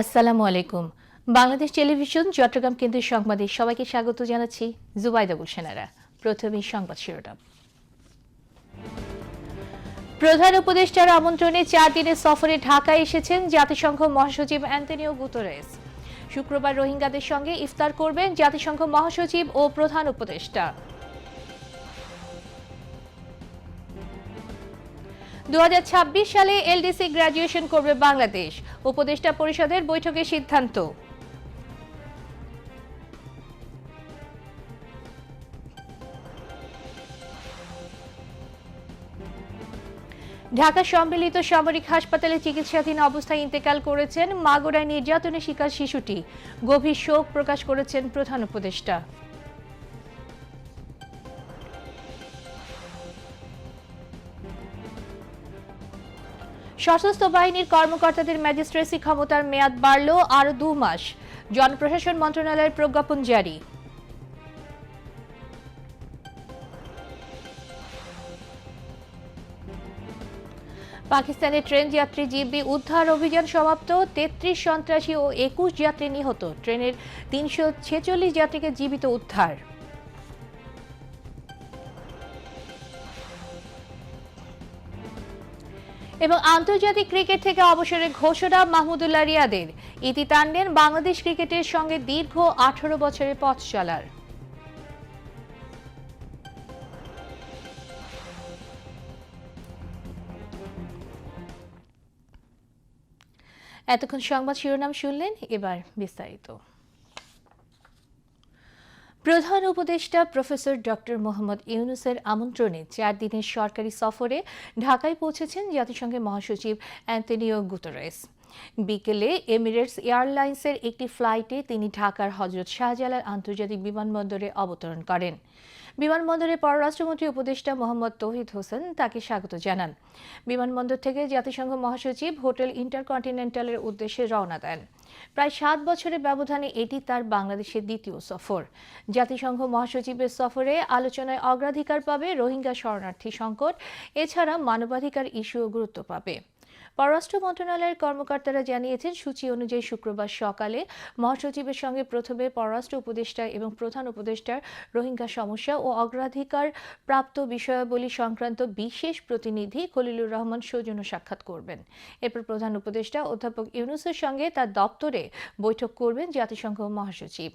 আসসালামু আলাইকুম। বাংলাদেশ টেলিভিশন, চট্টগ্রাম কেন্দ্রের সংবাদে সবাইকে স্বাগত জানাচ্ছি জুবাইদা গুলশানারা। প্রথমেই সংবাদ শিরোনাম। প্রধান উপদেষ্টার আমন্ত্রণে চার দিনের সফরে ঢাকায় এসেছেন জাতিসংঘ মহাসচিব অ্যান্টনিও গুতরেস। শুক্রবার রোহিঙ্গাদের সঙ্গে ইফতার করবেন জাতিসংঘ মহাসচিব ও প্রধান উপদেষ্টা। দু সালে এলডিসি গ্র্যাজুয়েশন করবে বাংলাদেশ। উপদেষ্টা পরিষদের বৈঠকে সিদ্ধান্ত। ঢাকা সম্মিলিত সামরিক হাসপাতালে চিকিৎসাধীন অবস্থায় ইন্তেকাল করেছেন মাগুরায় নির্যাতনের শিকার শিশুটি। গভীর শোক প্রকাশ করেছেন প্রধান উপদেষ্টা। সশস্ত্র বাহিনীর কর্মকর্তাদের ম্যাজিস্ট্রেসি ক্ষমতার মেয়াদ বাড়ল আরও দু মাস। জনপ্রশাসন মন্ত্রণালয়ের প্রজ্ঞাপন জারি। পাকিস্তানের ট্রেন যাত্রী জিবি উদ্ধার অভিযান সমাপ্ত, তেত্রিশ সন্ত্রাসী ও একুশ যাত্রী নিহত। ট্রেনের তিনশো ছেচল্লিশ যাত্রীকে জীবিত উদ্ধার। এবং আন্তর্জাতিক ক্রিকেট থেকে অবসরের ঘোষণা মাহমুদুল্লাহ রিয়াদের। ইতি টানলেন বাংলাদেশ ক্রিকেটের সঙ্গে দীর্ঘ আঠারো বছরের পথ চলার। এতক্ষণ সংবাদ শিরোনাম শুনলেন, এবার বিস্তারিত। প্রধান উপদেষ্টা প্রফেসর ডক্টর মোহাম্মদ ইউনুসের আমন্ত্রণে চার দিনের সরকারি সফরে ঢাকায় পৌঁছেছেন জাতিসংঘের মহাসচিব অ্যান্টনিও গুতরেস। বিকেলে এমিরেটস এয়ারলাইন্সের একটি ফ্লাইটে তিনি ঢাকার হজরত শাহজালাল আন্তর্জাতিক বিমানবন্দরে অবতরণ করেন। বিমানবন্দরে পররাষ্ট্রমন্ত্রী উপদেষ্টা মোহাম্মদ তৌহিদ হোসেন তাকে স্বাগত জানান। বিমানবন্দর থেকে জাতিসংঘ মহাসচিব হোটেল ইন্টারকন্টিনেন্টালের উদ্দেশ্যে রওনা দেন। প্রায় সাত বছরের ব্যবধানে এটি তার বাংলাদেশের দ্বিতীয় সফর। জাতিসংঘ মহাসচিবের সফরে আলোচনায় অগ্রাধিকার পাবে রোহিঙ্গা শরণার্থী সংকট, এছাড়া মানবাধিকার ইস্যুও গুরুত্ব পাবে। পররাষ্ট্র মন্ত্রণালয়ের কর্মকর্তারা জানিয়েছেন, সূচি অনুযায়ী শুক্রবার সকালে মহাসচিবের সঙ্গে প্রথমে পররাষ্ট্র উপদেষ্টা এবং প্রধান উপদেষ্টার রোহিঙ্গা সমস্যা ও অগ্রাধিকার প্রাপ্ত বিষয়াবলী সংক্রান্ত বিশেষ প্রতিনিধি খলিলুর রহমান সৌজন্য সাক্ষাৎ করবেন। এরপর প্রধান উপদেষ্টা অধ্যাপক ইউনুসের সঙ্গে তার দপ্তরে বৈঠক করবেন জাতিসংঘ মহাসচিব।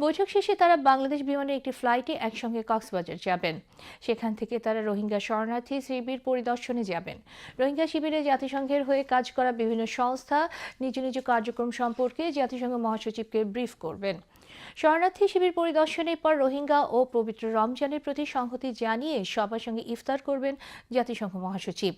বৈঠক শেষে তারা বাংলাদেশ বিমানের একটি ফ্লাইটে একসঙ্গে কক্সবাজার যাবেন। সেখান থেকে তারা রোহিঙ্গা শরণার্থী শিবির পরিদর্শনে যাবেন। রোহিঙ্গা শিবিরে জাতিসংঘের হয়ে কাজ করা বিভিন্ন সংস্থা নিজ নিজ কার্যক্রম সম্পর্কে জাতিসংঘ মহাসচিবকে ব্রিফ করবেন। শরণার্থী শিবির পরিদর্শনের পর রোহিঙ্গা ও পবিত্র রমজানের প্রতি সংহতি জানিয়ে সবার সঙ্গে ইফতার করবেন জাতিসংঘ মহাসচিব।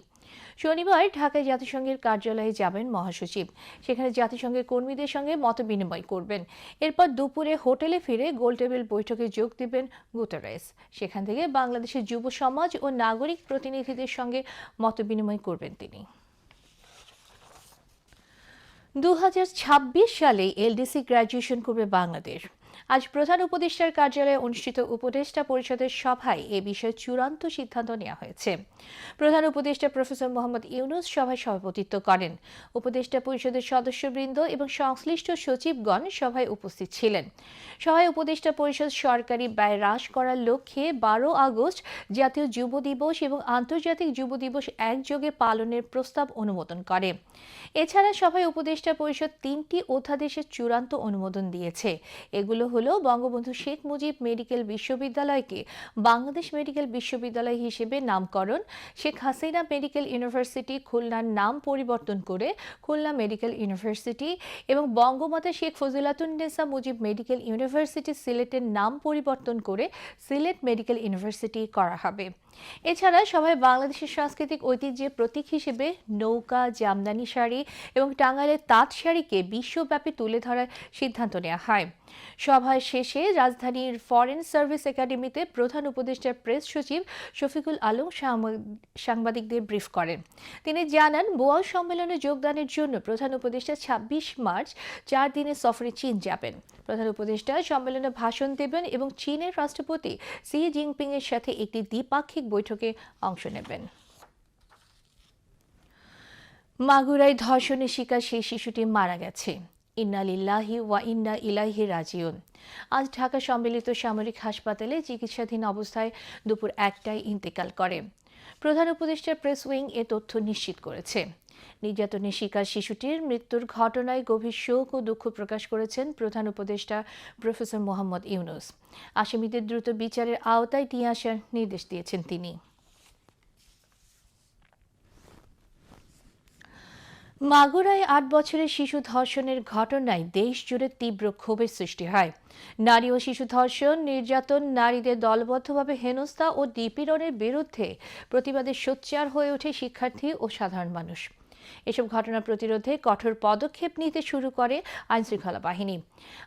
শনিবার ঢাকায় জাতিসংঘের কার্যালয়ে যাবেন মহাসচিব। সেখানে জাতিসংঘের কর্মীদের সঙ্গে মত বিনিময় করবেন। এরপর দুপুরে হোটেলে ফিরে গোলটেবিল বৈঠকে যোগ দিবেন গুতারেস। সেখান থেকে বাংলাদেশের যুব সমাজ ও নাগরিক প্রতিনিধিদের সঙ্গে মত বিনিময় করবেন তিনি। দু হাজার ছাব্বিশ সালে এলডিসি গ্র্যাজুয়েশন করবে বাংলাদেশ। আজ প্রধান উপদেষ্টার কার্যালয়ে অনুষ্ঠিত উপদেষ্টা পরিষদের সভায় এ বিষয়ে চূড়ান্ত সিদ্ধান্ত নেওয়া হয়েছে। প্রধান উপদেষ্টা প্রফেসর মোহাম্মদ ইউনুস সভায় সভাপতিত্ব করেন। উপদেষ্টা পরিষদের সদস্যবৃন্দ এবং সংশ্লিষ্ট সচিবগণ সভায় উপস্থিত ছিলেন। সভায় উপদেষ্টা পরিষদ সরকারি ব্যয় হ্রাস করার লক্ষ্যে বারো আগস্ট জাতীয় যুব দিবস এবং আন্তর্জাতিক যুব দিবস একযোগে পালনের প্রস্তাব অনুমোদন করে। এছাড়া সভায় উপদেষ্টা পরিষদ তিনটি অধ্যাদেশের চূড়ান্ত অনুমোদন দিয়েছে। এগুলো হলো বঙ্গবন্ধু শেখ মুজিব মেডিকেল বিশ্ববিদ্যালয়কে বাংলাদেশ মেডিকেল বিশ্ববিদ্যালয় হিসেবে নামকরণ। শেখ হাসিনা মেডিকেল ইউনিভার্সিটি খুলনার নাম পরিবর্তন করে খুলনা মেডিকেল ইউনিভার্সিটি এবং বঙ্গমাতা শেখ ফজিলাতুন্নেসা মুজিব মেডিকেল ইউনিভার্সিটি সিলেটের নাম পরিবর্তন করে সিলেট মেডিকেল ইউনিভার্সিটি করা হবে। এছাড়া সবাই বাংলাদেশের সাংস্কৃতিক ঐতিহ্যের প্রতীক হিসেবে নৌকা, জামদানি শাড়ি এবং টাঙ্গাইলের তাঁত শাড়িকে বিশ্বব্যাপী তুলে ধরার সিদ্ধান্ত নেওয়া হয়। সভায় শেষে রাজধানীর ফরেন সার্ভিস একাডেমিতে প্রধান উপদেষ্টার প্রেস সচিব শফিকুল আলম সাংবাদিকদের ব্রিফ করেন। তিনি জানান বোয়াল সম্মেলনে যোগদানের জন্য প্রধান উপদেষ্টা ছাব্বিশ মার্চ চার দিনের সফরে চীন যাবেন। প্রধান উপদেষ্টা সম্মেলনে ভাষণ দেবেন এবং চীনের রাষ্ট্রপতি সি জিনপিং এর সাথে একটি দ্বিপাক্ষিক বৈঠকে অংশ নেবেন। মাগুরায় ধর্ষণের শিকার সেই শিশুটি মারা গেছে। ইন্না লিল্লাহি ওয়া ইন্না ইলাহি রাজিউন। আজ ঢাকা সম্মিলিত সামরিক হাসপাতালে চিকিৎসাধীন অবস্থায় দুপুর একটায় ইন্তেকাল করে। প্রধান উপদেষ্টা প্রেস উইং এ তথ্য নিশ্চিত করেছে। নির্যাতনের শিকার শিশুটির মৃত্যুর ঘটনায় গভীর শোক ও দুঃখ প্রকাশ করেছেন প্রধান উপদেষ্টা প্রফেসর মোহাম্মদ ইউনুস। আসামিদের দ্রুত বিচারের আওতায় নিয়ে আসার নির্দেশ দিয়েছেন তিনি। মাগুরায় আট বছরের শিশু ধর্ষণের ঘটনায় দেশ জুড়ে তীব্র ক্ষোভের সৃষ্টি হয়। নারী ও শিশু ধর্ষণ, নির্যাতন, নারীদের দলবদ্ধভাবে হেনস্থা ও নিপীড়নের বিরুদ্ধে প্রতিবাদে সোচ্চার হয়ে ওঠে শিক্ষার্থী ও সাধারণ মানুষ। এসব ঘটনা প্রতিরোধে কঠোর পদক্ষেপ নিতে শুরু করে আইনশৃঙ্খলা বাহিনী।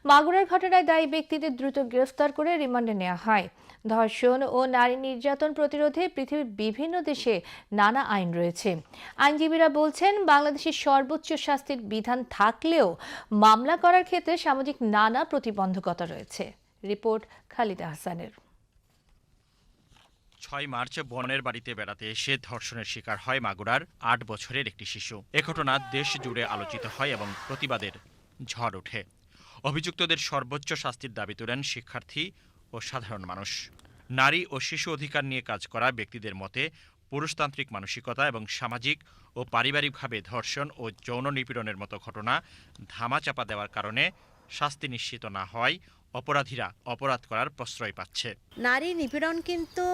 মাগুরার ঘটনায় দায়ী ব্যক্তিদের দ্রুত গ্রেফতার করে রিমান্ডে নেওয়া হয়। ধর্ষণ ও নারী নির্যাতন প্রতিরোধে পৃথিবীর বিভিন্ন দেশে নানা আইন রয়েছে। আইনজীবীরা বলছেন, বাংলাদেশের সর্বোচ্চ শাস্তির বিধান থাকলেও মামলা করার ক্ষেত্রে সামাজিক নানা প্রতিবন্ধকতা রয়েছে। রিপোর্ট খালিদা হাসানের। ছয় মার্চ বনের বাড়িতে বেড়াতে এসে ধর্ষণের শিকার হয় মাগুরার আট বছরের একটি শিশু। এ ঘটনা দেশ জুড়ে আলোচিত হয় এবং প্রতিবাদের ঝড় ওঠে। অভিযুক্তদের সর্বোচ্চ শাস্তির দাবি তোলেন শিক্ষার্থী ও সাধারণ মানুষ। নারী ও শিশু অধিকার নিয়ে কাজ করা ব্যক্তিদের মতে পুরুষতান্ত্রিক মানসিকতা এবং সামাজিক ও পারিবারিকভাবে ধর্ষণ ও যৌন নিপীড়নের মতো ঘটনা ধামাচাপা দেওয়ার কারণে শাস্তি নিশ্চিত না হয়, অপরাধীরা অপরাধ করার প্রশ্রয় পাচ্ছে। নারী নিপীড়ন কিন্তু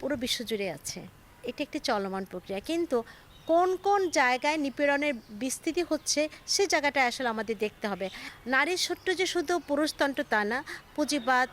পুরো বিশ্বজুড়ে আছে। এটি একটি চলমান প্রক্রিয়া। কিন্তু কোন কোন জায়গায় নিপীড়নের বিস্তৃতি হচ্ছে, সে জায়গাটা আসলে আমাদের দেখতে হবে। নারীর সত্য যে শুধু পুরুষতন্ত্র তা না পুঁজিবাদ,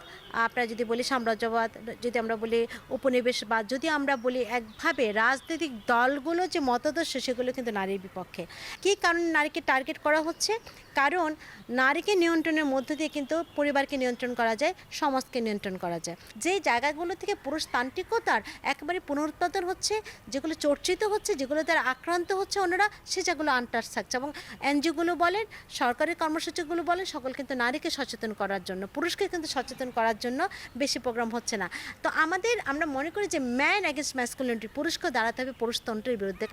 আপনারা যদি বলি সাম্রাজ্যবাদ, যদি আমরা বলি উপনিবেশবাদ, যদি আমরা বলি একভাবে রাজনৈতিক দলগুলো যে মতাদর্শ, সেগুলো কিন্তু নারীর বিপক্ষে। কী কারণে নারীকে টার্গেট করা হচ্ছে? কারণ নারীকে নিয়ন্ত্রণের মধ্য দিয়ে কিন্তু পরিবারকে নিয়ন্ত্রণ করা যায়, সমাজকে নিয়ন্ত্রণ করা যায়। যে জায়গাগুলো থেকে পুরুষতান্ত্রিকতার একেবারে পুনরুৎপাদন হচ্ছে, যেগুলো চর্চিত হচ্ছে, যেগুলো দ্বারা আক্রান্ত হচ্ছে ওনারা সে জায়গাগুলো আনটাচ থাকছে। এবং এনজিওগুলো বলেন সরকারি কর্মসূচিগুলো বলেন, সকল কিন্তু নারীকে সচেতন করার জন্য। পুরুষকে কিন্তু সচেতন করার জন্য বেশি প্রোগ্রাম হচ্ছে না। তো আমাদের, আমরা মনে করি যে ম্যান অ্যাগেন্স্ট ম্যাসকুলিনিটি পুরুষকে দাঁড়াতে হবে পুরুষতন্ত্রের বিরুদ্ধে।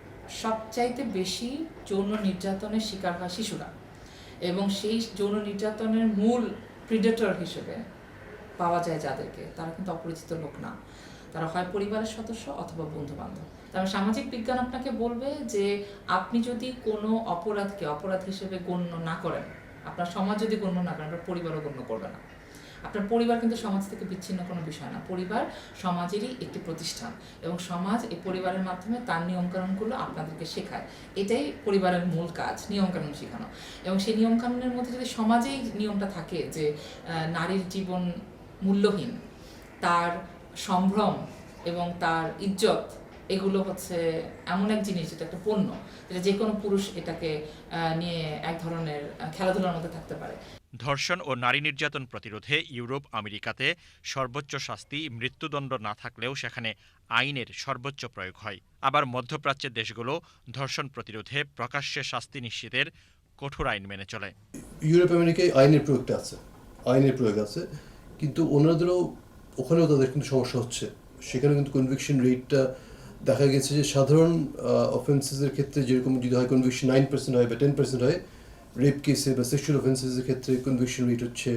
সবচাইতে বেশি যৌন নির্যাতনের শিকার হয় শিশুরা এবং সেই যৌন নির্যাতনের মূল প্রিডেটর হিসেবে পাওয়া যায় যাদেরকে। তারা কিন্তু অপরিচিত লোক না। তারা হয় পরিবারের সদস্য অথবা বন্ধু বান্ধব তবে সামাজিক বিজ্ঞান আপনাকে বলবে যে আপনি যদি কোনো অপরাধকে অপরাধ হিসেবে গণ্য না করেন, আপনার সমাজ যদি গণ্য না করেন, আপনার পরিবারও গণ্য করবে না। আপনার পরিবার কিন্তু সমাজ থেকে বিচ্ছিন্ন কোনো বিষয় না। পরিবার সমাজেরই একটি প্রতিষ্ঠান এবং সমাজ এই পরিবারের মাধ্যমে তার নিয়মকানুনগুলো আপনাদেরকে শেখায়। এটাই পরিবারের মূল কাজ, নিয়মকানুন শেখানো। এবং সেই নিয়মকানুনের মধ্যে যদি সমাজেই নিয়মটা থাকে যে নারীর জীবন মূল্যহীন, তার সম্ভ্রম এবং তার ইজ্জত এগুলো হচ্ছে এমন এক জিনিস যেটা একটা পণ্য যেটা যে কোনো পুরুষ এটাকে নিয়ে এক ধরনের খেলাধুলার মধ্যে থাকতে পারে। ধর্ষণ ও নারী নির্যাতন প্রতিরোধে ইউরোপ আমেরিকাতে সর্বোচ্চ শাস্তি মৃত্যুদণ্ড না থাকলেও সেখানে আইনের সর্বোচ্চ প্রয়োগ হয়। আবার মধ্যপ্রাচ্যের দেশগুলো ধর্ষণ প্রতিরোধে প্রকাশ্যে শাস্তি নিশ্চিতের কঠোর আইন মেনে চলে। ইউরোপ আমেরিকায় আইনের প্রয়োগটা আছে আইনের প্রয়োগ আছে কিন্তু ওনাদেরও ওখানেও তাদের কিন্তু সমস্যা হচ্ছে। সেখানে কিন্তু কনভিকশন রেটটা দেখা গেছে যে সাধারণ অফেন্সেসের ক্ষেত্রে যেরকম যদি হয় কনভিকশন নাইন পার্সেন্ট হয় বা টেন পার্সেন্ট হয় রেপ কেসে বা সেক্সুয়াল অফেন্সেসের ক্ষেত্রে কনভিকশন রেট হচ্ছে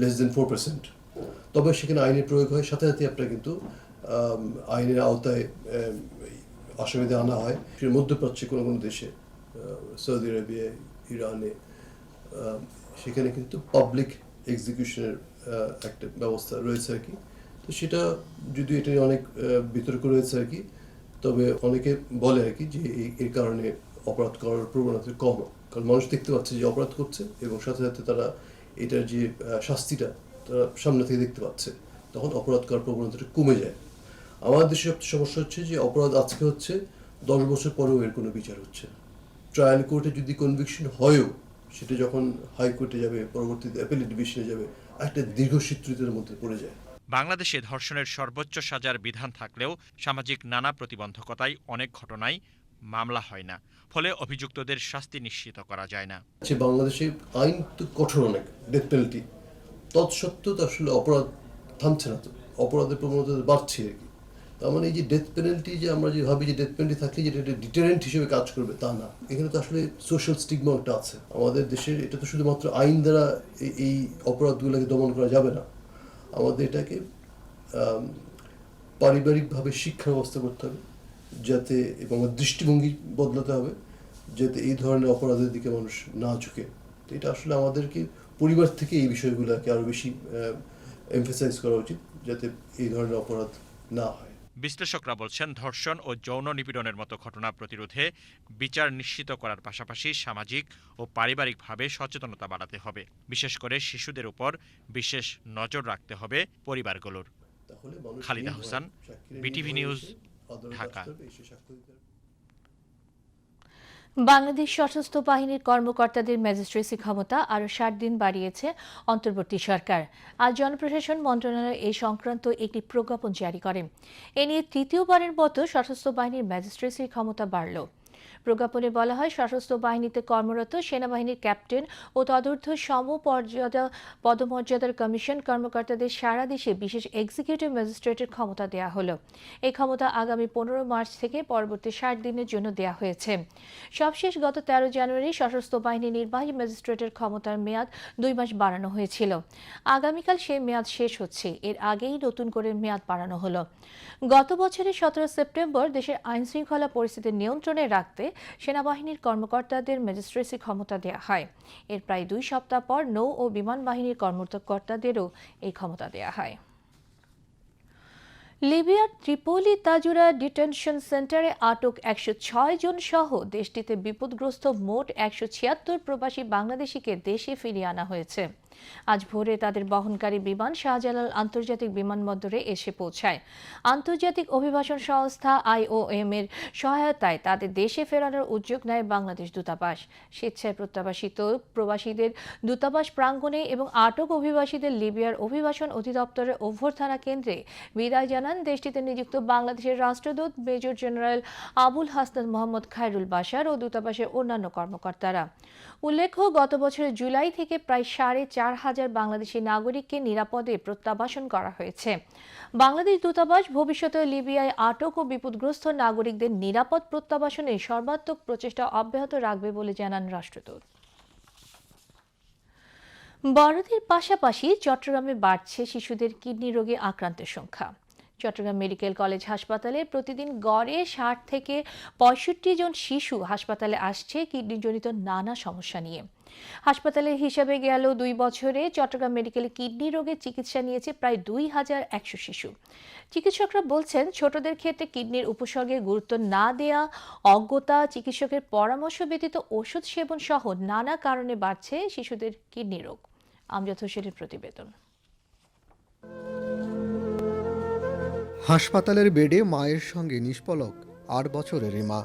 লেস দেন ফোর পার্সেন্ট তবে সেখানে আইনের প্রয়োগ হয়, সাথে সাথে আপনার কিন্তু আইনের আওতায় আসামিদের আনা হয়। মধ্যপ্রাচ্যে কোনো কোনো দেশে সৌদি আরবিয়া ইরানে সেখানে কিন্তু পাবলিক এক্সিকিউশনের একটা ব্যবস্থা রয়েছে আর কি। তো সেটা যদি এটা অনেক বিতর্ক রয়েছে আর কি তবে অনেকে বলে আর কি যে এর কারণে অপরাধ করার প্রবণতা কম। কারণ মানুষ দেখতে পাচ্ছে যে অপরাধ করছে এবং সাথে সাথে তারা এটার যে শাস্তিটা তারা সামনে থেকে দেখতে পাচ্ছে। তখন অপরাধ করার প্রবণতাটা কমে যায়। আমাদের দেশে সবচেয়ে সমস্যা হচ্ছে যে অপরাধ আজকে হচ্ছে, দশ বছর পরেও এর কোনো বিচার হচ্ছে ট্রায়াল কোর্টে যদি কনভিকশন হয়ও, সেটা যখন হাইকোর্টে যাবে, পরবর্তীতে অ্যাপেলেট ডিভিশনে যাবে, একটা দীর্ঘসূত্রিতের মধ্যে পড়ে যায়। বাংলাদেশে ধর্ষণের সর্বোচ্চ সাজার বিধান থাকলেও সামাজিক নানা প্রতিবন্ধকতায় অনেক ঘটনায় মামলা হয় না। ফলে অভিযুক্তদের শাস্তি নিশ্চিত করা যায় না। যে বাংলাদেশে আইন তো কঠোর অনেক ডেথ পেনাল্টি তৎসত্ত্বেও তো আসলে অপরাধ থামছে না তো, অপরাধের প্রবণতা বাড়ছে আর কি। তার মানে এই যে ডেথ পেনাল্টি যে আমরা যে ভাবি যে ডেথ পেনাল্টি থাকলে যেটা ডিটারেন্ট হিসেবে কাজ করবে তা না। এখানে তো আসলে সোশ্যাল স্টিগমা একটা আছে। আমাদের দেশের এটা তো শুধুমাত্র আইন দ্বারা এই অপরাধগুলোকে দমন করা যাবে না। আমাদের এটাকে পারিবারিকভাবে শিক্ষা ব্যবস্থা করতে হবে, যাতে, এবং দৃষ্টিভঙ্গি বদলাতে হবে, যাতে এই ধরনের অপরাধের দিকে মানুষ না ঝুঁকে। তো এটা আসলে আমাদেরকে, পরিবার থেকে এই বিষয়গুলোকে আরও বেশি এমফেসাইজ করা উচিত, যাতে এই ধরনের অপরাধ না হয়। বিশ্লেষকরা বলছেন ধর্ষণ ও যৌন নিপীড়নের মতো ঘটনা প্রতিরোধে বিচার নিশ্চিত করার পাশাপাশি সামাজিক ও পারিবারিকভাবে সচেতনতা বাড়াতে হবে। বিশেষ করে শিশুদের উপর বিশেষ নজর রাখতে হবে পরিবারগুলোর। Khalida Hossain, BTV news, Dhaka. আসতে হবে, এসে সাক্ষ্য দিতে হবে। বাংলাদেশ সশস্ত্র বাহিনীর কর্মকর্তাদের ম্যাজিস্ট্রেসি ক্ষমতা আরও ষাট দিন বাড়িয়েছে অন্তর্বর্তী সরকার। আজ জনপ্রশাসন মন্ত্রণালয় এই সংক্রান্ত একটি প্রজ্ঞাপন জারি করে। এ নিয়ে তৃতীয়বারের মতো সশস্ত্র বাহিনীর ম্যাজিস্ট্রেসির ক্ষমতা বাড়ল। প্রজ্ঞাপনে বলা হয়, সশস্ত্র বাহিনীতে কর্মরত সেনাবাহিনীর ক্যাপ্টেন ও তদূর্ধ্ব সমপর্যাদা পদমর্যাদার কমিশন কর্মকর্তাদের সারা দেশে বিশেষ এক্সিকিউটিভ ম্যাজিস্ট্রেটের ক্ষমতা দেয়া হলো। এই ক্ষমতা আগামী পনেরো মার্চ থেকে পরবর্তী ষাট দিনের জন্য দেয়া হয়েছে। সবশেষ গত তেরো জানুয়ারি সশস্ত্র বাহিনী নির্বাহী ম্যাজিস্ট্রেটের ক্ষমতার মেয়াদ দুই মাস বাড়ানো হয়েছিল। আগামীকাল সেই মেয়াদ শেষ হচ্ছে, এর আগেই নতুন করে মেয়াদ বাড়ানো হলো। গত বছরের সতেরো সেপ্টেম্বর দেশের আইন শৃঙ্খলা পরিস্থিতি নিয়ন্ত্রণে রাখতে সেনাবাহিনীর কর্মকর্তাদের ম্যাজিস্ট্রেসি ক্ষমতা দেওয়া হয়। এর প্রায় দুই সপ্তাহ পর নৌ ও বিমান বাহিনীর কর্মকর্তাদেরও এই ক্ষমতা দেওয়া হয়। লিবিয়ার ত্রিপোলি তাজুরা ডিটেনশন সেন্টারে আটক একশো ছয় জন সহ দেশটিতে বিপদগ্রস্ত মোট একশো ছিয়াত্তর প্রবাসী বাংলাদেশিকে দেশে ফিরিয়ে আনা হয়েছে। আজ ভোরে তাদের বহনকারী বিমান শাহজালাল আন্তর্জাতিক বিমানবন্দরে এসে পৌঁছায়। আন্তর্জাতিক অভিবাসন সংস্থা আইওএম এর সহায়তায় তাদের দেশে ফেরানোর উদ্যোগ নেয় বাংলাদেশ দূতাবাস। স্বেচ্ছায় প্রত্যাবাসিত প্রবাসীদের দূতাবাস প্রাঙ্গণে এবং আটক অভিবাসীদের লিবিয়ার অভিবাসন অধিদপ্তরের অভ্যর্থনা কেন্দ্রে বিদায় জানান দেশটিতে নিযুক্ত বাংলাদেশের রাষ্ট্রদূত মেজর জেনারেল আবুল হাসনাত মোহাম্মদ খায়রুল বাশার ও দূতাবাসের অন্যান্য কর্মকর্তারা। উল্লেখ্য, গত বছরের জুলাই থেকে প্রায় সাড়ে চার হাজার বাংলাদেশি নাগরিককে নিরাপদে প্রত্যাবাসন করা হয়েছে। বাংলাদেশ দূতাবাস ভবিষ্যতে লিবিয়ায় আটক ও বিপদগ্রস্ত নাগরিকদের নিরাপদ প্রত্যাবাসনে সর্বাত্মক প্রচেষ্টা অব্যাহত রাখবে বলে জানান রাষ্ট্রদূত। বড়দের পাশাপাশি চট্টগ্রামে বাড়ছে শিশুদের কিডনি রোগে আক্রান্তের সংখ্যা। চট্টগ্রাম মেডিকেল কলেজ হাসপাতালে প্রতিদিন গড়ে ষাট থেকে পঁয়ষট্টি জন শিশু হাসপাতালে আসছে কিডনিজনিত নানা সমস্যা নিয়ে। হাসপাতালের হিসাবে গেল দুই বছরে চট্টগ্রাম মেডিকেলে কিডনি রোগের চিকিৎসা নিয়েছে প্রায় দুই হাজার একশো শিশু। চিকিৎসকরা বলছেন, ছোটদের ক্ষেত্রে কিডনির উপসর্গে গুরুত্ব না দেয়া, অজ্ঞতা, চিকিৎসকের পরামর্শ ব্যতীত ওষুধ সেবন সহ নানা কারণে বাড়ছে শিশুদের কিডনি রোগ। আমজাদ হোসেনের প্রতিবেদন। হাসপাতালের বেডে মায়ের সঙ্গে নিষ্পলক, আট বছরের এই মা।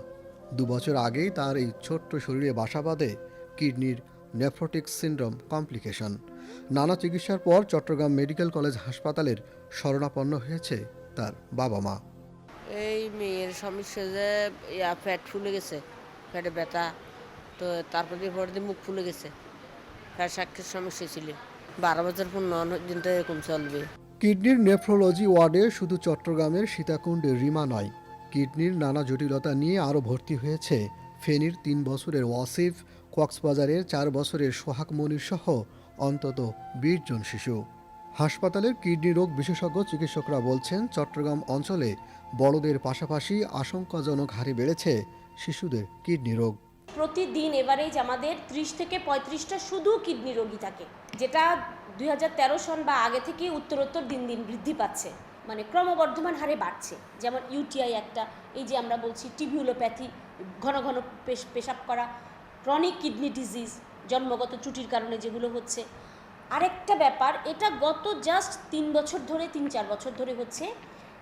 দু বছর আগেই তার এই ছোট্ট শরীরে বাসা বাঁধে কিডনির নেফ্রোটিক সিন্ড্রোম কমপ্লিকেশন। নানা চিকিৎসার পর চট্টগ্রাম মেডিকেল কলেজ হাসপাতালের শরণাপন্ন হয়েছে তার বাবা মা। এই মেয়ের সমস্যা যে পেট ফুলে গেছে পেটে ব্যথা, তো তারপর দিয়ে পরে মুখ ফুলে গেছে। পেট সাক্ষের সমস্যা ছিল। বারো বছর পর নন পর্যন্ত এরকম চলবে। কিডনির নেফ্রোলজি ওয়ার্ডে শুধু চট্টগ্রামের সীতাকুণ্ডের রিমা নয়। কিডনির নানা জটিলতা নিয়ে আরও ভর্তি হয়েছে ফেনীর তিন বছরের ওয়াসিফ, কক্সবাজারের চার বছরের সোহাগ মনির সহ অন্তত বিশ জন শিশু। হাসপাতালের কিডনি রোগ বিশেষজ্ঞ চিকিৎসকরা বলছেন, চট্টগ্রাম অঞ্চলে বড়দের পাশাপাশি আশঙ্কাজনক হারে বেড়েছে শিশুদের কিডনি রোগ। প্রতিদিন এভারেজ আমাদের ত্রিশ থেকে পঁয়ত্রিশটা শুধু কিডনি রোগী থাকে, যেটা দুই হাজার তেরো সন বা আগে থেকে উত্তরোত্তর দিন দিন বৃদ্ধি পাচ্ছে। মানে ক্রমবর্ধমান হারে বাড়ছে। যেমন ইউটিআই একটা, এই যে আমরা বলছি টিবিউলোপ্যাথি, ঘন ঘন পেশ- পেশাব করা, ক্রনিক কিডনি ডিজিজ, জন্মগত ত্রুটির কারণে যেগুলো হচ্ছে। আরেকটা ব্যাপার, এটা গত জাস্ট তিন বছর ধরে, তিন চার বছর ধরে হচ্ছে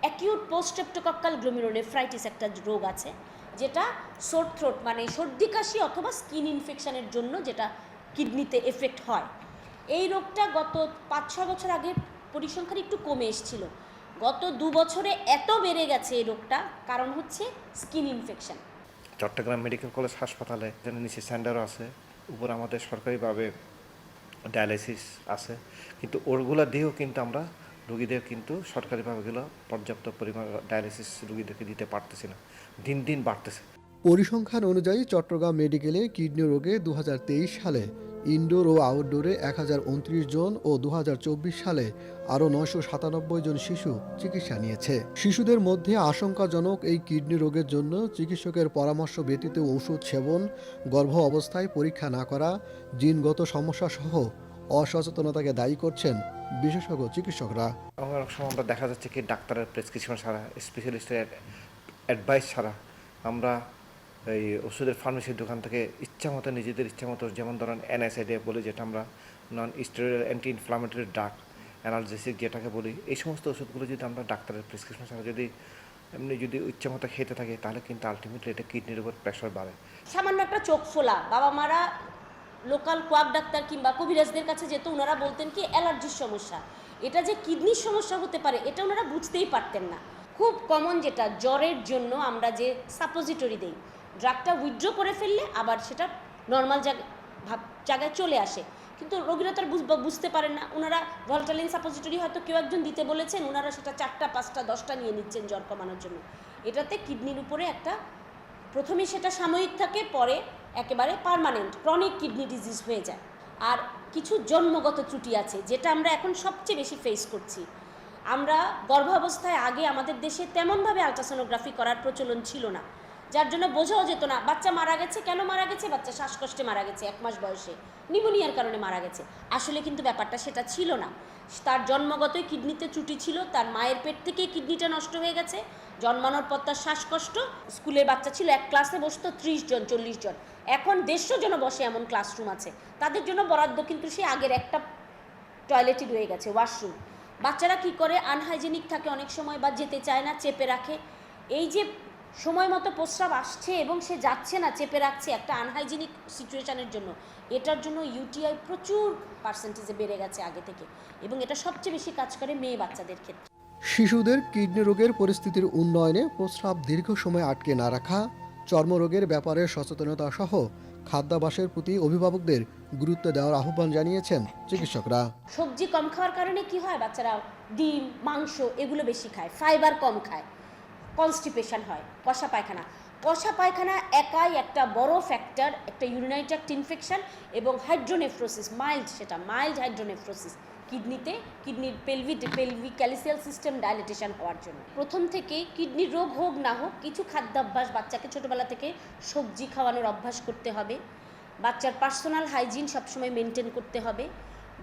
অ্যাকিউট পোস্টেপ্টোকক্কাল গ্লোমিরোনেফ্রাইটিস একটা রোগ আছে, যেটা সোর থ্রোট মানে সর্দি, কাশি অথবা স্কিন ইনফেকশনের জন্য যেটা কিডনিতে এফেক্ট হয়। এই রোগটা গত পাঁচ ছ বছর আগে পরিসংখ্যান একটু কমে এসেছিল। গত দু বছরে এত বেড়ে গেছে এই রোগটা কারণ হচ্ছে skin infection. Chattogram medical college হাসপাতালে যেন নিচে সেন্টারও আছে উপর আমাদের সরকারিভাবে ডায়ালিসিস আছে কিন্তু ওগুলা দিয়েও কিন্তু আমরা রুগীদের কিন্তু সরকারিভাবে গেলো পর্যাপ্ত পরিমাণ ডায়ালিসিস রুগীদেরকে দিতে পারতেছি না। দিন দিন বাড়তেছে। পরিসংখ্যান অনুযায়ী চট্টগ্রাম মেডিকেলে কিডনি রোগে দু হাজার তেইশ সালে ইনডোর ও আউটডোরে এক হাজার উনত্রিশ জন ও দু হাজার চব্বিশ সালে আরও নয়শো সাতানব্বই জন শিশু চিকিৎসা নিয়েছে। শিশুদের মধ্যে আশঙ্কাজনক এই কিডনি রোগের জন্য চিকিৎসকের পরামর্শ ব্যতীত ওষুধ সেবন, গর্ভ অবস্থায় পরীক্ষা না করা, জিনগত সমস্যা সহ অসচেতনতাকে দায়ী করছেন বিশেষজ্ঞ চিকিৎসকরা। অনেক সময় আমরা দেখা যাচ্ছে কি ডাক্তারের প্রেসক্রিপশন ছাড়া, স্পেশালিস্টের অ্যাডভাইস ছাড়া আমরা এই ওষুধের ফার্মেসির দোকান থেকে ইচ্ছা মতো নিজেদের ইচ্ছা মতো যেমন ধরেন এনএসআইডে বলি যেটা আমরা non steroid anti inflammatory drug analgesic যেটাকে বলি, এই সমস্ত ওষুধগুলো যদি আমরা ডাক্তারের প্রেসক্রিপশন ছাড়া যদি এমনি যদি ইচ্ছা মতো খেতে থাকে, তাহলে কিন্তু আলটিমেটলি এটা কিডনির উপর প্রেশার বাড়ে। সামান্য একটা চোখ ফোলা বাবা মারা লোকাল কোয়াক ডাক্তার কিংবা কবিরাজদের কাছে যেত ওনারা বলতেন কি অ্যালার্জির সমস্যা। এটা যে কিডনির সমস্যা হতে পারে, এটা ওনারা বুঝতেই পারতেন না। খুব কমন যেটা, জ্বরের জন্য আমরা যে সাপোজিটরি দেই ড্রাগটা উইথড্র করে ফেললে আবার সেটা নর্মাল জায়গায় চলে আসে। কিন্তু রোগীরা তার বুঝ- বুঝতে পারেন না। ওনারা ভলটালিন সাপোজিটরি হয়তো কেউ একজন দিতে বলেছেন, ওনারা সেটা চারটা, পাঁচটা, দশটা নিয়ে নিচ্ছেন জ্বর কমানোর জন্য। এটাতে কিডনির উপরে একটা প্রথমে সেটা সাময়িক থাকে, পরে একেবারে পার্মানেন্ট ক্রনিক কিডনি ডিজিজ হয়ে যায়। আর কিছু জন্মগত ত্রুটি আছে, যেটা আমরা এখন সবচেয়ে বেশি ফেস করছি। আমরা গর্ভাবস্থায় আগে আমাদের দেশে তেমনভাবে আলট্রাসোনোগ্রাফি করার প্রচলন ছিল না। যার জন্য বোঝাও যেত না, বাচ্চা মারা গেছে, কেন মারা গেছে? বাচ্চা শ্বাসকষ্টে মারা গেছে, এক মাস বয়সে। নিউমোনিয়ার কারণে মারা গেছে। আসলে কিন্তু ব্যাপারটা সেটা ছিল না। তার জন্মগতই কিডনিতে চুটি ছিল, তার মায়ের পেট থেকেই কিডনিটা নষ্ট হয়ে গেছে। জন্মানোর পর তার শ্বাসকষ্ট স্কুলের বাচ্চা ছিল, এক ক্লাসে বসতো ত্রিশ জন, চল্লিশ জন। এখন দেড়শো জন বসে এমন ক্লাসরুম আছে। তাদের জন্য বরাদ্দ কিন্তু সে আগের একটা টয়লেটই রয়ে গেছে, ওয়াশরুম। বাচ্চারা কি করে? আনহাইজেনিক থাকে অনেক সময় বা যেতে চায় না, চেপে রাখে। এই যে সময় মতো প্রস্রাব আসছে এবং সে যাচ্ছে না চেপে রাখছে একটা আনহাইজেনিক সিচুয়েশানের জন্য। এটার জন্য ইউটিআই প্রচুর পার্সেন্টেজে বেড়ে গেছে আগে থেকে এবং এটা সবচেয়ে বেশি কাজ করে মেয়ে বাচ্চাদের ক্ষেত্রে। শিশুদের কিডনি রোগের পরিস্থিতির উন্নয়নে প্রস্রাব দীর্ঘ সময় আটকে না রাখা চর্মরোগের ব্যাপারে সচেতনতা সহ খাদ্যাভ্যাসের প্রতি অভিভাবকদের গুরুত্ব দেওয়ার আহ্বান জানিয়েছেন চিকিৎসকরা। সবজি কম খাওয়ার কারণে কি হয়? বাচ্চারা ডিম মাংস এগুলো বেশি খায় ফাইবার কম খায়। কনস্টিপেশন হয়, কষা পায়খানা। কষা পায়খানা একাই একটা বড় ফ্যাক্টর একটা ইউরিনারি ট্র্যাক্ট ইনফেকশন এবং হাইড্রোনেফ্রোসিস মাইল্ড সেটা মাইল্ড হাইড্রোনেফ্রোসিস কিডনিতে কিডনির পেলভি পেলভি ক্যালিসিয়াল সিস্টেম ডায়ালিটেশন হওয়ার জন্য। প্রথম থেকেই কিডনির রোগ হোক না হোক, কিছু খাদ্যাভ্যাস বাচ্চাকে ছোটোবেলা থেকে সবজি খাওয়ানোর অভ্যাস করতে হবে। বাচ্চার পার্সোনাল হাইজিন সবসময় মেনটেন করতে হবে।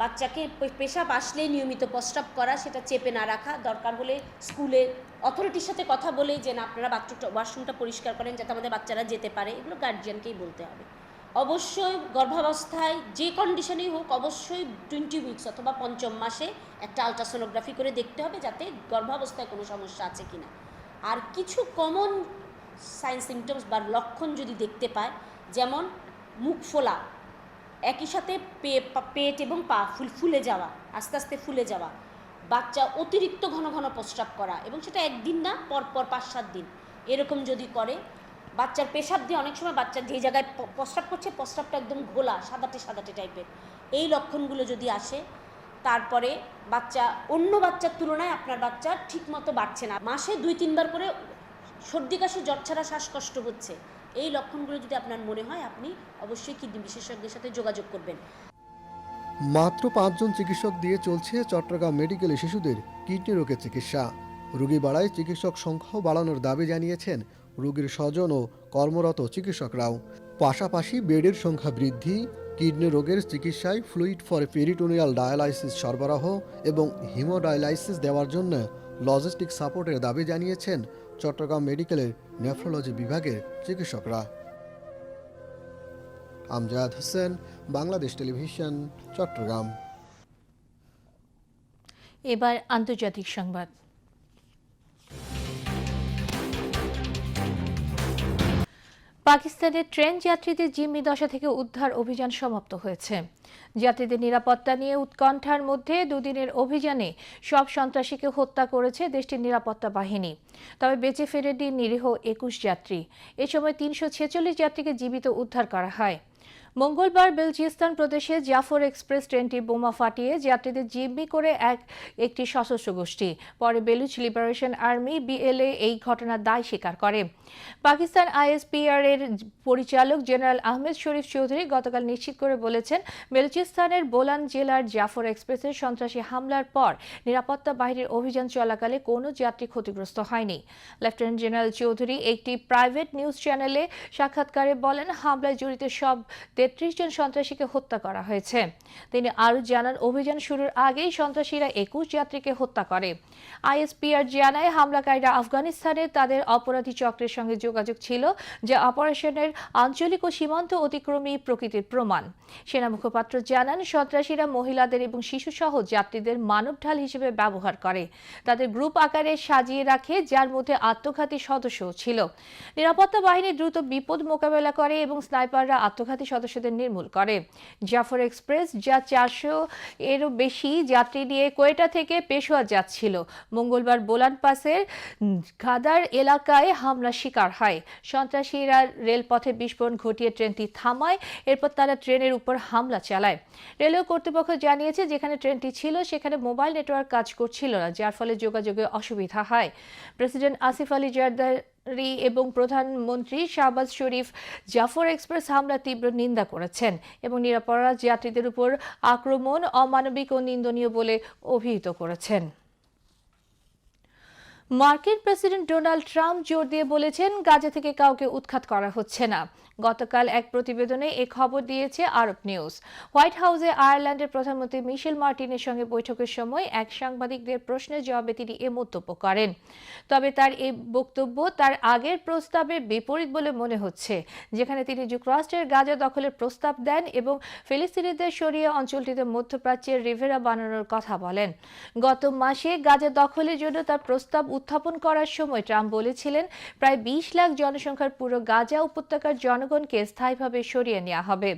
বাচ্চাকে পেশাব আসলেই নিয়মিত প্রস্রাব করা, সেটা চেপে না রাখা, দরকার হলে স্কুলে অথরিটির সাথে কথা বলেই যে, না, আপনারা বাথরুমটা ওয়াশরুমটা পরিষ্কার করেন যাতে আমাদের বাচ্চারা যেতে পারে। এগুলো গার্জিয়ানকেই বলতে হবে। অবশ্যই গর্ভাবস্থায় যে কন্ডিশনেই হোক, অবশ্যই টোয়েন্টি উইকস অথবা পঞ্চম মাসে একটা আলট্রাসোনোগ্রাফি করে দেখতে হবে যাতে গর্ভাবস্থায় কোনো সমস্যা আছে কি না আর কিছু কমন সাইন সিমটমস বা লক্ষণ যদি দেখতে পায়, যেমন মুখ ফোলা, একই সাথে পেট এবং পা ফুল, ফুলে যাওয়া, আস্তে আস্তে ফুলে যাওয়া বাচ্চা অতিরিক্ত ঘন ঘন প্রস্রাব করা এবং সেটা একদিন না পর পর পাঁচ সাত দিন। এরকম যদি করে, বাচ্চার পেশাব দিয়ে অনেক সময় বাচ্চা যে জায়গায় প্রস্রাব করছে, প্রস্রাবটা একদম ঘোলা, সাদাটে সাদাটে টাইপের। এই লক্ষণগুলো যদি আসে, তারপরে বাচ্চা, অন্য বাচ্চার তুলনায় আপনার বাচ্চা ঠিকমতো বাড়ছে না। মাসে দুই, তিনবার করে সর্দি, কাশি, জ্বর ছাড়া শ্বাসকষ্ট হচ্ছে। এই লক্ষণগুলো যদি আপনার মনে হয়, আপনি অবশ্যই কিডনি বিশেষজ্ঞের সাথে যোগাযোগ করবেন। মাত্র পাঁচজন চিকিৎসক দিয়ে চলছে চট্টগ্রাম মেডিকেলে শিশুদের কিডনি রোগের চিকিৎসা। রোগী বাড়ায় চিকিৎসক সংখ্যাও বাড়ানোর দাবি জানিয়েছেন রোগীর স্বজন ও কর্মরত চিকিৎসকরাও। পাশাপাশি বেডের সংখ্যা বৃদ্ধি, কিডনি রোগের চিকিৎসায় ফ্লুইড ফর পেরিটোনিয়াল ডায়ালাইসিস সরবরাহ এবং হিমোডায়ালাইসিস দেওয়ার জন্য লজিস্টিক সাপোর্টের দাবি জানিয়েছেন চট্টগ্রাম মেডিকেলের নেফ্রোলজি বিভাগের চিকিৎসকরা। আমজাদ হোসেন, বাংলাদেশ টেলিভিশন, চট্টগ্রাম। এবার আন্তর্জাতিক সংবাদ। পাকিস্তানের ট্রেন যাত্রীদের জিম্মি দশা থেকে উদ্ধার অভিযান সমাপ্ত হয়েছে। যাত্রীদের নিরাপত্তা নিয়ে উৎকণ্ঠার মধ্যে দুদিনের অভিযানে সব সন্ত্রাসীকে হত্যা করেছে দেশটির নিরাপত্তা বাহিনী। তবে বেঁচে ফেরেনি নিরীহ একুশ যাত্রী। এ সময় তিনশো ছেচল্লিশ যাত্রীকে জীবিত উদ্ধার করা হয়। মঙ্গলবার বেলজিস্তান প্রদেশে জাফর এক্সপ্রেস ট্রেনটি বোমা ফাটিয়ে যাত্রীদের জিম্মি করে এক, একটি সশস্ত্র গোষ্ঠী। পরে বেলুচ লিবারেশন আর্মি বিএলএ এই ঘটনার দায় স্বীকার করে। পাকিস্তান আইএসপিআর এর পরিচালক জেনারেল আহমেদ শরীফ চৌধুরী গতকাল নিশ্চিত করে বলেছেন বেলুচিস্তানের বোলান জেলার জাফর এক্সপ্রেসের সন্ত্রাসী হামলার পর নিরাপত্তা বাহিনীর অভিযান চলাকালে কোনো যাত্রী ক্ষতিগ্রস্ত হয়নি। লেফটেন্যান্ট জেনারেল চৌধুরী একটি প্রাইভেট নিউজ চ্যানেলে সাক্ষাৎকারে বলেন, হামলায় জড়িত সব তেত্রিশ জন সন্ত্রাসীকে হত্যা করা হয়েছে। তিনি আরও জানান, অভিযান শুরুর আগেই সন্ত্রাসীরা একুশ যাত্রীকে হত্যা করে। আইএসপিআর জানায়, হামলাকারীরা আফগানিস্তানে তাদের অপরাধী চক্রের সঙ্গে যোগাযোগ ছিল, যা অপারেশনের আঞ্চলিক ও সীমান্ত অতিক্রমী প্রকৃতির প্রমাণ। সেনা মুখপাত্র জানান, সন্ত্রাসীরা মহিলাদের এবং শিশুসহ যাত্রীদের মানব ঢাল হিসেবে ব্যবহার করে। তাদের গ্রুপ আকারে সাজিয়ে রাখে, যার মধ্যে আত্মঘাতী সদস্যও ছিল। নিরাপত্তা বাহিনী দ্রুত বিপদ মোকাবেলা করে এবং স্নাইপাররা আত্মঘাতী সদস্যদের নির্মূল করে। জাফর এক্সপ্রেস, যা চারশো এরও বেশি যাত্রী নিয়ে কোয়েটা থেকে পেশোয়া যাচ্ছিল। মঙ্গলবার বোলান পাসের গাদার এলাকায় হামলা শিকার হয়। সন্ত্রাসীরা রেলপথে বিস্ফোরণ ঘটিয়ে ট্রেনটি থামায়, এরপর তারা ট্রেনের উপর হামলা চালায়। রেলওয়ে কর্তৃপক্ষ জানিয়েছে, যেখানে ট্রেনটি ছিল, সেখানে মোবাইল নেটওয়ার্ক কাজ করছিল না, যার ফলে যোগাযোগে অসুবিধা হয়। প্রেসিডেন্ট আসিফ আলী জারদারি এবং প্রধানমন্ত্রী শাহবাজ শরীফ জাফর এক্সপ্রেস হামলা তীব্র নিন্দা করেছেন এবং নিরাপরাধ যাত্রীদের উপর আক্রমণ অমানবিক ও নিন্দনীয় বলে অভিহিত করেছেন। মার্কিন প্রেসিডেন্ট ডোনাল্ড ট্রাম্প জোর দিয়ে বলেছেন, গাজা থেকে কাউকে উৎখাত করা হচ্ছে না। গতকাল এক প্রতিবেদনে এ খবর দিয়েছে আরব নিউজ। হোয়াইট হাউসে আয়ারল্যান্ডের প্রধানমন্ত্রী মিশেল মার্টিনের সঙ্গে বৈঠকের সময় এক সাংবাদিকদের প্রশ্নের জবাবে তিনি এ মন্তব্য করেন। তবে তার এই বক্তব্য তার আগের প্রস্তাবের বিপরীত বলে মনে হচ্ছে, যেখানে তিনি যুক্তরাষ্ট্রের গাজা দখলের প্রস্তাব দেন এবং ফিলিস্তিনিদের সরিয়ে অঞ্চলটিতে মধ্যপ্রাচ্যের রিভেরা বানানোর কথা বলেন। গত মাসে গাজা দখলের জন্য তার প্রস্তাব উত্থাপন করার সময় ট্রাম্প বলেছিলেন, প্রায় বিশ লাখ জনসংখ্যার পুরো গাজা উপত্যকার জনগণকে স্থায়ীভাবে সরিয়ে নেওয়া হবে।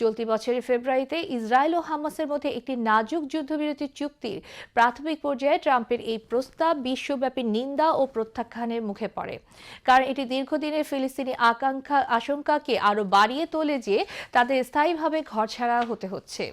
চলতি বছরের ফেব্রুয়ারিতে ইসরায়েল ও হামাসের মধ্যে একটি নাজুক যুদ্ধবিরতি চুক্তির প্রাথমিক পর্যায়ে ট্রাম্পের এই প্রস্তাব বিশ্বব্যাপী নিন্দা ও প্রত্যাখ্যানের মুখে পড়ে। কারণ এটি দীর্ঘদিনের ফিলিস্তিনি আকাঙ্ক্ষা আশঙ্কাকে আরও বাড়িয়ে তোলে যে তাদের স্থায়ীভাবে ঘরছাড়া হতে হচ্ছে।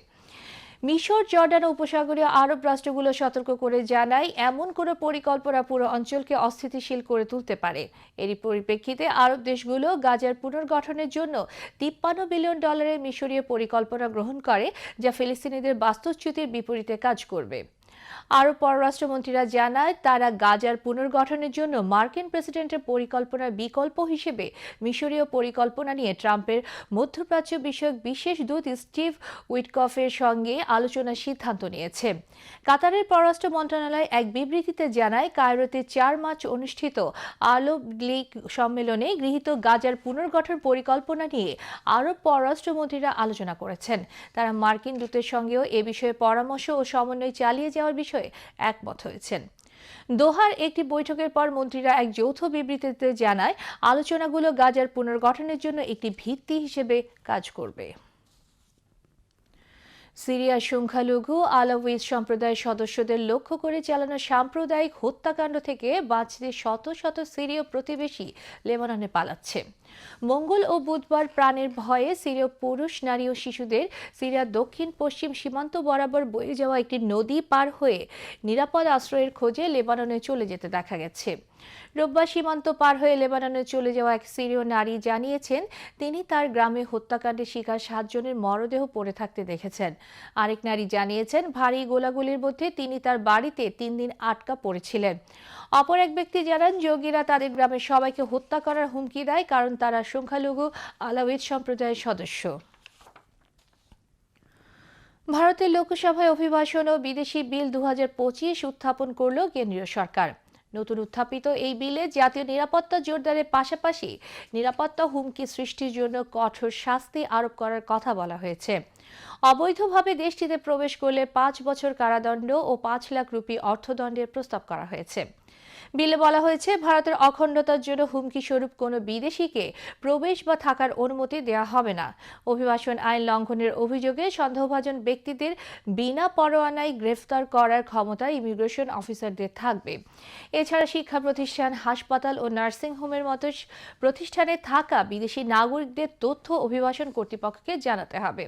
মিশর, জর্ডান উপসাগরীয় আরব রাষ্ট্রগুলো সতর্ক করে জানায়, এমন কোনো পরিকল্পনা পুরো অঞ্চলকে অস্থিতিশীল করে তুলতে পারে। এরই পরিপ্রেক্ষিতে আরব দেশগুলো গাজার পুনর্গঠনের জন্য তিপ্পান্ন বিলিয়ন ডলারের মিশরীয় পরিকল্পনা গ্রহণ করে, যা ফিলিস্তিনিদের বাস্তুচ্যুতির বিপরীতে কাজ করবে। আরব পররাষ্ট্রমন্ত্রীরা জানায়, তারা গাজার পুনর্গঠনের জন্য মার্কিন প্রেসিডেন্টের পরিকল্পনার বিকল্প হিসেবে মিশরীয় পরিকল্পনা নিয়ে ট্রাম্পের মধ্যপ্রাচ্য বিষয়ক বিশেষ দূত স্টিভ উইটকফের সঙ্গে আলোচনার সিদ্ধান্ত নিয়েছে। কাতারের পররাষ্ট্র মন্ত্রণালয় এক বিবৃতিতে জানায়, কায়রোতে চার মার্চ অনুষ্ঠিত আলো লীগ সম্মেলনে গৃহীত গাজার পুনর্গঠন পরিকল্পনা নিয়ে আরব পররাষ্ট্রমন্ত্রীরা আলোচনা করেছেন। তারা মার্কিন দূতের সঙ্গেও এ বিষয়ে পরামর্শ ও সমন্বয় চালিয়ে যাওয়ার বিষয়ে একমত হয়েছেন। দোহার একটি বৈঠকের পর মন্ত্রীরা এক যৌথ বিবৃতিতে জানায়, আলোচনাগুলো গাজার পুনর্গঠনের জন্য একটি ভিত্তি হিসেবে কাজ করবে। সিরিয়ার সংখ্যালঘু আলাউইজ সম্প্রদায়ের সদস্যদের লক্ষ্য করে চালানো সাম্প্রদায়িক হত্যাকাণ্ড থেকে বাঁচতে শত শত সিরীয় প্রতিবেশী লেবাননে পালাচ্ছে। মঙ্গল ও বুধবার প্রাণের ভয়ে সিরীয় পুরুষ, নারী ও শিশুদের সিরিয়ার দক্ষিণ, পশ্চিম সীমান্ত বরাবর বয়ে যাওয়া একটি নদী পার হয়ে নিরাপদ আশ্রয়ের খোঁজে লেবাননে চলে যেতে দেখা গেছে। রোববার সীমান্ত পার হয়ে লেবাননে চলে যাওয়া এক সিরীয় নারী জানিয়েছেন, তিনি তার গ্রামে হত্যাকাণ্ডের শিকার সাতজনের মরদেহ পড়ে থাকতে দেখেছেন। আরেক নারী জানিয়েছেন, ভারী গোলাগুলির মধ্যে তিনি তার বাড়িতে তিন দিন আটকা পড়েছিলেন। অপর এক ব্যক্তি জানান, যোগীরা তাদের গ্রামের সবাইকে হত্যা করার হুমকি দেয়, কারণ তারা সংখ্যালঘু আলাউইদ সম্প্রদায়ের সদস্য। ভারতের লোকসভায় অভিবাসন ও বিদেশি বিল দু পঁচিশ উত্থাপন করল কেন্দ্রীয় সরকার। নতুন উত্থাপিত এই বিলে জাতীয় নিরাপত্তা জোরদারের পাশাপাশি নিরাপত্তা হুমকি সৃষ্টির জন্য কঠোর শাস্তি আরোপ করার কথা বলা হয়েছে। অবৈধভাবে দেশটিতে প্রবেশ করলে পাঁচ বছর কারাদণ্ড ও পাঁচ লাখ রুপি অর্থদণ্ডের প্রস্তাব করা হয়েছে। বিলে বলা হয়েছে, ভারতের অখণ্ডতার জন্য হুমকি স্বরূপ কোনো বিদেশিকে প্রবেশ বা থাকার অনুমতি দেওয়া হবে না। অভিবাসন আইন লঙ্ঘনের অভিযোগে সন্দেহভাজন ব্যক্তিদের বিনা পরোয়ানায় গ্রেফতার করার ক্ষমতা ইমিগ্রেশন অফিসারদের থাকবে। এছাড়া শিক্ষা প্রতিষ্ঠান, হাসপাতাল ও নার্সিং হোমের মতো প্রতিষ্ঠানে থাকা বিদেশি নাগরিকদের তথ্য অভিবাসন কর্তৃপক্ষকে জানাতে হবে।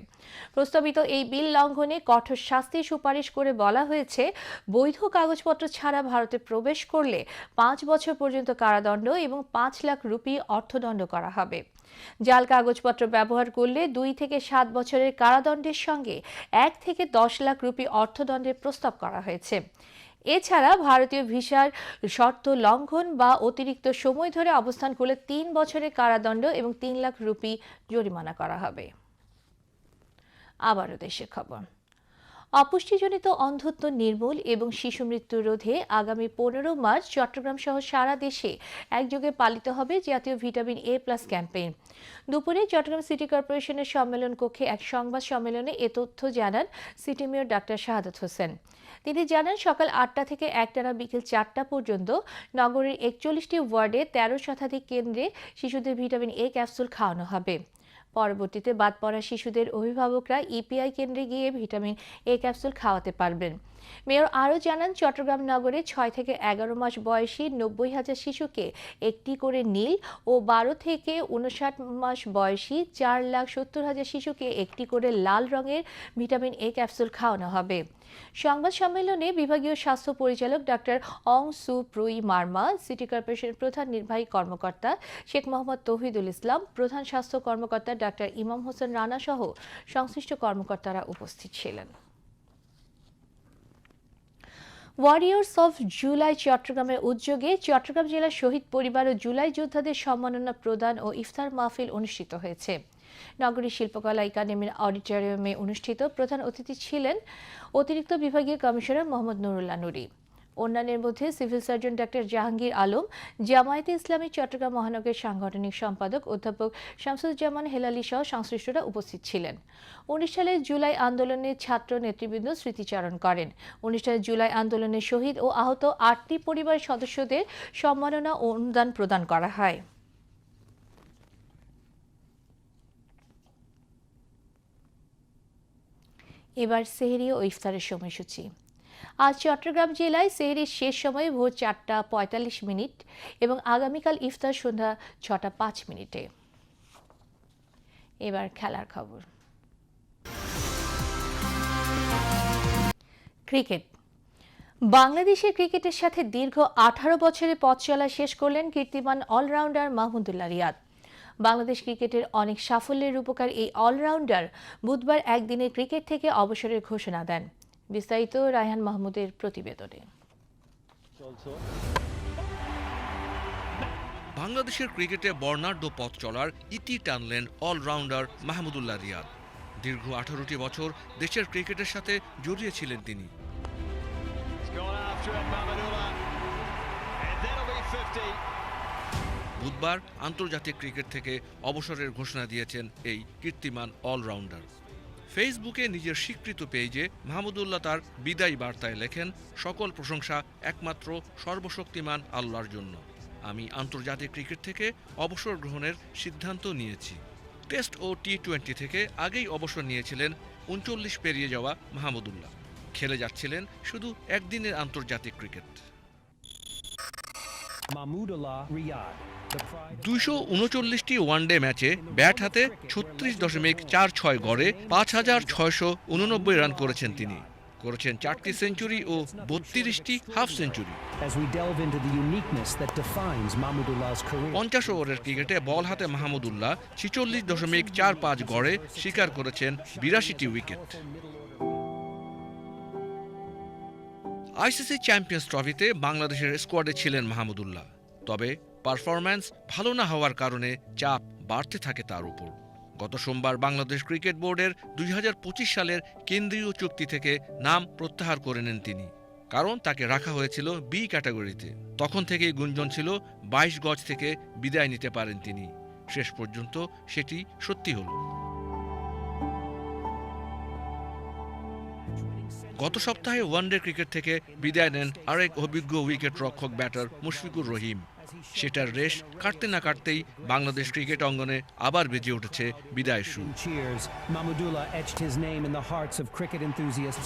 প্রস্তাবিত এই বিল লঙ্ঘনে কঠোর শাস্তির সুপারিশ করে বলা হয়েছে, বৈধ কাগজপত্র ছাড়া ভারতে প্রবেশ করলে পাঁচ বছর পর্যন্ত কারাদণ্ড এবং পাঁচ লাখ রুপি অর্থদণ্ড করা হবে। জাল কাগজপত্র ব্যবহার করলে দুই থেকে সাত বছরের কারাদণ্ডের সঙ্গে এক থেকে দশ লাখ রুপি অর্থদণ্ডের প্রস্তাব করা হয়েছে। এছাড়া ভারতীয় ভিসার শর্ত লঙ্ঘন বা অতিরিক্ত সময় ধরে অবস্থান করলে তিন বছরের কারাদণ্ড এবং তিন লাখ রুপি জরিমানা করা হবে। আবারও দেশের খবর। অপুষ্টিজনিত অন্ধত্ব নির্মূল এবং শিশু মৃত্যু রোধে আগামী পনেরো মার্চ চট্টগ্রাম সহ সারা দেশে একযোগে পালিত হবে জাতীয় ভিটামিন এ প্লাস ক্যাম্পেইন। দুপুরে চট্টগ্রাম সিটি কর্পোরেশনের সম্মেলন কক্ষে এক সংবাদ সম্মেলনে এ তথ্য জানান city mayor doctor Shahadat Hossain. তিনি জানান, সকাল আটটা থেকে একটানা বিকেল চারটা পর্যন্ত নগরের একচল্লিশটি ওয়ার্ডে তেরো শতাধিক কেন্দ্রে শিশুদের ভিটামিন এ ক্যাপসুল খাওয়ানো হবে। পরবর্তীতে বাদ পড়া শিশুদের অভিভাবকরা ইপিআই কেন্দ্রে গিয়ে ভিটামিন এ ক্যাপসুল খাওয়াতে পারবেন। মেয়র আরও জানান, চট্টগ্রাম নগরে ছয় থেকে এগারো মাস বয়সী নব্বই হাজার শিশুকে একটি করে নীল ও বারো থেকে উনষাট মাস বয়সী চার লাখ সত্তর হাজার শিশুকে একটি করে লাল রঙের ভিটামিন এ ক্যাপসুল খাওয়ানো হবে। সংবাদ সম্মেলনে বিভাগীয় স্বাস্থ্য পরিচালক ডাক্তার অং সু প্রুই মার্মা, সিটি কর্পোরেশনের প্রধান নির্বাহী কর্মকর্তা শেখ মোহাম্মদ তৌহিদুল ইসলাম, প্রধান স্বাস্থ্য কর্মকর্তা ডাক্তার ইমাম হোসেন রানা সহ সংশ্লিষ্ট কর্মকর্তারা উপস্থিত ছিলেন। ওয়ারিয়র্স অফ জুলাই চট্টগ্রামের উদ্যোগে চট্টগ্রাম জেলার শহীদ পরিবার ও জুলাই যোদ্ধাদের সম্মাননা প্রদান ও ইফতার মাহফিল অনুষ্ঠিত হয়েছে। নগরী শিল্পকলা একাডেমির অডিটোরিয়ামে অনুষ্ঠিত প্রধান অতিথি ছিলেন অতিরিক্ত বিভাগীয় কমিশনার মোহাম্মদ নুরুল্লাহ নুরি। অন্যান্যের মধ্যে civil surgeon doctor Jahangir Alam, Jamaate Islami Chittagong মহানগরের সাংগঠনিক সম্পাদক অধ্যাপক শামসুজ্জামান হেলালি সহ সংশ্লিষ্টরা উপস্থিত ছিলেন। উনিশ সালের জুলাই আন্দোলনে ছাত্র নেতৃবৃন্দ স্মৃতিচারণ করেন। উনিশ সালের জুলাই আন্দোলনে শহীদ ও আহত আটটি পরিবারের সদস্যদের সম্মাননা ও অনুদান প্রদান করা হয়। এবার সেহরি ও ইফতারের সময়সূচি। আজ চট্টগ্রাম জেলায় সেহরির শেষ সময় ভোর চারটা পঁয়তাল্লিশ মিনিট এবং আগামীকাল ইফতার সন্ধ্যা ছটা পাঁচ মিনিটে। এবার খেলার খবর। ক্রিকেট। বাংলাদেশের ক্রিকেটের সাথে দীর্ঘ আঠারো বছরের পথ চলা শেষ করলেন কীর্তিমান অলরাউন্ডার মাহমুদুল্লাহ রিয়াদ। বাংলাদেশ ক্রিকেটের অনেক সাফল্যের রূপকার এই অলরাউন্ডার বুধবার একদিনের ক্রিকেট থেকে অবসরের ঘোষণা দেন। বিস্তারিত রায়হান মাহমুদের প্রতিবেদনে। বাংলাদেশের ক্রিকেটে বর্ণাঢ্য পথ চলার ইতি টানলেন অলরাউন্ডার মাহমুদুল্লাহ রিয়াদ। দীর্ঘ আঠারোটি বছর দেশের ক্রিকেটের সাথে জড়িয়েছিলেন তিনি। বুধবার আন্তর্জাতিক ক্রিকেট থেকে অবসরের ঘোষণা দিয়েছেন এই কীর্তিমান অলরাউন্ডার। ফেসবুকে নিজের স্বীকৃত পেজে মাহমুদুল্লাহ তার বিদায়ী বার্তায় লেখেন, সকল প্রশংসা একমাত্র সর্বশক্তিমান আল্লাহর জন্য। আমি আন্তর্জাতিক ক্রিকেট থেকে অবসর গ্রহণের সিদ্ধান্ত নিয়েছি। টেস্ট ও টি টোয়েন্টি থেকে আগেই অবসর নিয়েছিলেন উনচল্লিশ পেরিয়ে যাওয়া মাহমুদুল্লাহ খেলে যাচ্ছিলেন শুধু একদিনের আন্তর্জাতিক ক্রিকেট। Pride উনচল্লিশটি ওয়ানডে ম্যাচে ব্যাট হাতে ছত্রিশ দশমিক চার ছয় গড়ে পাঁচ হাজার ছয়শো উননব্বই রান করেছেন তিনি। করেছেন চারটি সেঞ্চুরি ও বত্রিশটি হাফ সেঞ্চুরি. পঞ্চাশ ওভারের ক্রিকেটে বল হাতে মাহমুদুল্লাহ ছিচল্লিশ দশমিক চার পাঁচ গড়ে শিকার করেছেন বিরাশিটি উইকেট। আইসিসি চ্যাম্পিয়ন্স ট্রফিতে বাংলাদেশের স্কোয়াডে ছিলেন মাহমুদুল্লাহ তবে পারফরম্যান্স ভালো না হওয়ার কারণে চাপ বাড়তে থাকে তার উপর। গত সোমবার বাংলাদেশ ক্রিকেট বোর্ডের দুই হাজার পঁচিশ সালের কেন্দ্রীয় চুক্তি থেকে নাম প্রত্যাহার করে নেন তিনি। কারণ তাকে রাখা হয়েছিল বি ক্যাটাগরিতে। তখন থেকেই গুঞ্জন ছিল, বাইশ গজ থেকে বিদায় নিতে পারেন তিনি। শেষ পর্যন্ত সেটি সত্যি হলো। গত সপ্তাহে ওয়ানডে ক্রিকেট থেকে বিদায় নেন আরেক অভিজ্ঞ উইকেট রক্ষক ব্যাটার মুশফিকুর রহিম। সেটার রেশ কাটতে না কাটতেই বাংলাদেশ ক্রিকেট অঙ্গনে আবার বেজে উঠেছে বিদায়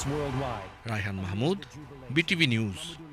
worldwide. Raihan Mahmud BTV news.